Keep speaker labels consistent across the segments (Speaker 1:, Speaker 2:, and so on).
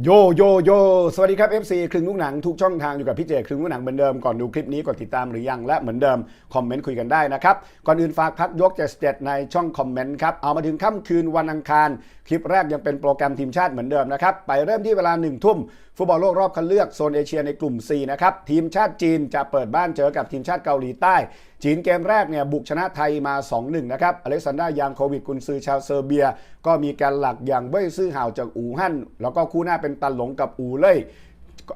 Speaker 1: โยโยโยสวัสดีครับ FC ครึ่งลูกหนังทุกช่องทางอยู่กับพี่เจครึ่งลูกหนังเหมือนเดิมก่อนดูคลิปนี้กดติดตามหรือยังและเหมือนเดิมคอมเมนต์คุยกันได้นะครับ ก่อนอื่นฝากพักยกเจ็ดเจ็ดในช่องคอมเมนต์ครับ เอามาถึงค่ำคืนวันอังคาร คลิปแรกยังเป็นโปรแกรมทีมชาติเหมือนเดิมนะครับ ไปเริ่มที่เวลาหนึ่งทุ่มฟุตบอลโลกรอบคัดเลือกโซนเอเชียในกลุ่ม C นะครับ ทีมชาติจีนจะเปิดบ้านเจอกับทีมชาติเกาหลีใต้ จีนเกมแรกเนี่ยบุกชนะไทยมา 2-1 นะครับ อเล็กซานดรายางโควิดกุนซือชาวเซอร์เบีย ก็มีการหลักอย่างเบ้ยซื่อห่าวจากอูฮั่น แล้วก็คู่หน้าเป็นตันหลงกับอูเล่ย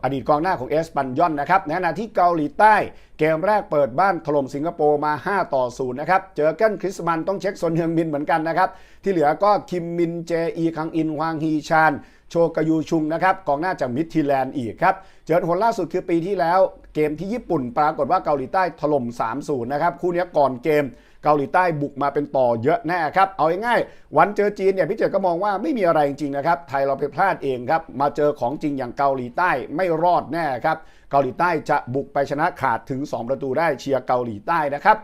Speaker 1: อดีตกองหน้าของเอสปันยอนนะครับในขณะที่เกาหลีใต้ เกมแรกเปิดบ้านถล่มสิงคโปร์มา 5 ต่อ 0 นะครับ เจอกันคริสมันต้องเช็คซนเฮืองมินเหมือนกันนะครับ ที่เหลือก็คิมมินเจอีคังอินฮวางฮีชาน โชกยูชุงนะครับกองหน้าจากมิดทีแลนด์อีกครับ เจอผลล่าสุดคือปีที่แล้วเกมที่ญี่ปุ่นปรากฏว่าเกาหลีใต้ถล่ม 3-0 นะครับ คู่นี้ก่อนเกมเกาหลีใต้บุกมาเป็นต่อเยอะแน่ครับ เอาง่ายๆวันเจอจีนเนี่ยพี่เจก็มองว่าไม่มีอะไรจริงๆนะครับ ไทยเราไปพลาดเองครับ มาเจอของจริงอย่างเกาหลีใต้ไม่รอดแน่ครับ เกาหลีใต้จะบุกไปชนะขาดถึง 2 ประตูได้เชียร์เกาหลีใต้นะครับ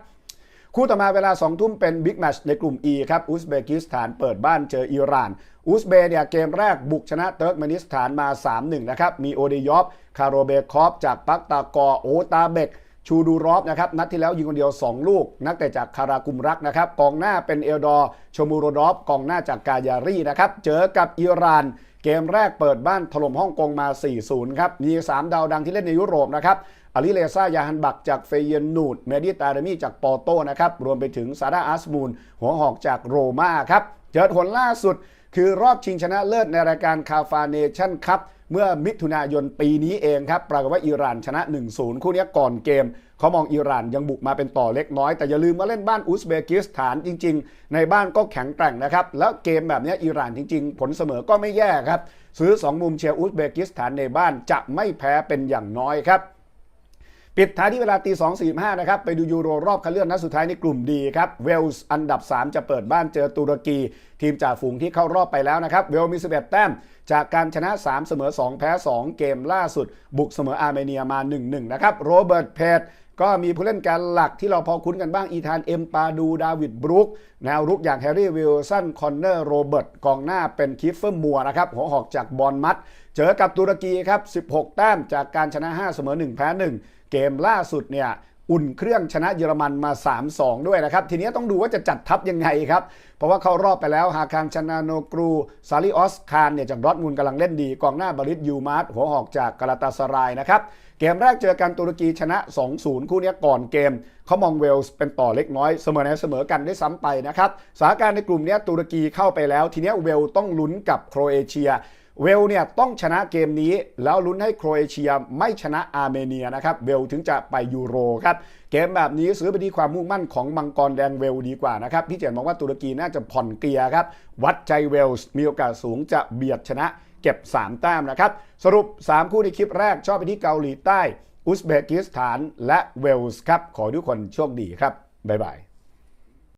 Speaker 1: คู่ต่อมาเวลา 2 ทุ่มเป็นบิ๊กแมช์ในกลุ่ม E ครับอุซเบกิสถานเปิดบ้านเจออิหร่าน อุซเบเนี่ยเกมแรกบุกชนะเติร์กเมนิสถานมา 3-1 นะครับ มีโอเดยอฟคาโรเบคอฟจากปักตากอโอตาเบกชูดูรอฟนะครับนัดที่แล้วยิงคนเดียว 2 ลูก นักแต่จากคารากุมรักนะครับกองหน้าเป็นเอลดอร์ชมูโรดอฟกองหน้าจากกายารีนะครับเจอกับอิหร่าน เกมแรกเปิดบ้านถล่มฮ่องกงมา 4-0 ครับ มี 3 ดาวดังที่เล่นในยุโรปนะครับอาลิเลซายาฮันบักจากเฟเยนนูด เมดิตาเรมีจากปอโตนะครับ รวมไปถึงซาดาอัสมูล หัวหอกจากโรม่าครับ เจอผลล่าสุด คือรอบชิงชนะเลิศในรายการคาฟาเนชั่นคัพเมื่อมิถุนายนปีนี้เองครับปรากฏว่าอิหร่านชนะ 1-0 คู่นี้ก่อนเกม เขามองอิหร่านยังบุกมาเป็นต่อเล็กน้อย แต่อย่าลืมว่าเล่นบ้านอุซเบกิสถานจริง ๆ ในบ้านก็แข็งแกร่งนะครับ แล้วเกมแบบนี้อิหร่านจริง ๆ ผลเสมอก็ไม่แย่ครับ ซื้อ 2 มุมเชียร์อุซเบกิสถานในบ้านจะไม่แพ้เป็นอย่างน้อยครับ ปิดท้ายที่เวลาตี2 4 5นะครับ ไปดูยูโรรอบคัดเลือกนัดสุดท้ายในกลุ่มดีครับ เวลส์อันดับ 3 จะเปิดบ้านเจอตุรกี ทีมจ่าฝูงที่เข้ารอบไปแล้วนะครับ เวลมี 11 แต้ม จากการชนะ 3 เสมอ 2 แพ้ 2 เกมล่าสุด บุกเสมออาร์เมเนียมา 1-1 นะครับ โรเบิร์ตเพด ก็มีผู้เล่นการหลักที่เราพอคุ้นกันบ้าง อีธานเอ็มปาดู ดาวิดบรูคแนวรุกอย่างแฮร์รี่วิลสัน คอนเนอร์ โรเบิร์ต กองหน้าเป็นคิฟเฟอร์มัวนะครับ หัวหอกจากบอลมัด เจอกับตุรกีครับ 16 แต้มจากการชนะ 5 เสมอ 1 แพ้ 1 เกมล่าสุดเนี่ย อุ่นเครื่องชนะเยอรมันมา 3-2 ด้วยนะครับ ทีนี้ต้องดูว่าจะจัดทัพยังไงครับ เพราะว่าเข้ารอบไปแล้ว ฮาคางชนาโนกรู ซาริออสคานเนี่ยจากดอร์ทมุนด์กำลังเล่นดี กองหน้าบริสยูมาร์หัวหอกจากกาลาตาสรายนะครับ เกมแรกเจอกันตุรกีชนะ 2-0 คู่นี้ก่อนเกม เขามองเวลส์เป็นต่อเล็กน้อยเสมอในเสมอกันได้ซ้ำไปนะครับสถานการณ์ในกลุ่มนี้ตุรกีเข้าไปแล้ว ทีนี้เวลต้องลุ้นกับโครเอเชีย เวลเนี่ยต้องชนะเกมนี้ แล้วลุ้นให้โครเอเชียไม่ชนะอาร์เมเนียนะครับเวลถึงจะไปยูโรครับเกมแบบนี้ซื้อไปที่ความมุ่งมั่นของมังกรแดงเวลดีกว่านะครับพี่เจนมองว่าตุรกีน่าจะผ่อนเกียร์ครับวัดใจเวลส์มีโอกาสสูงจะเบียดชนะเก็บ 3 แต้มนะครับ สรุป 3 คู่ในคลิปแรกชอบไปที่เกาหลีใต้ อุซเบกิสถานและเวลส์ครับ ขอทุกคนโชคดีครับ บ๊ายบาย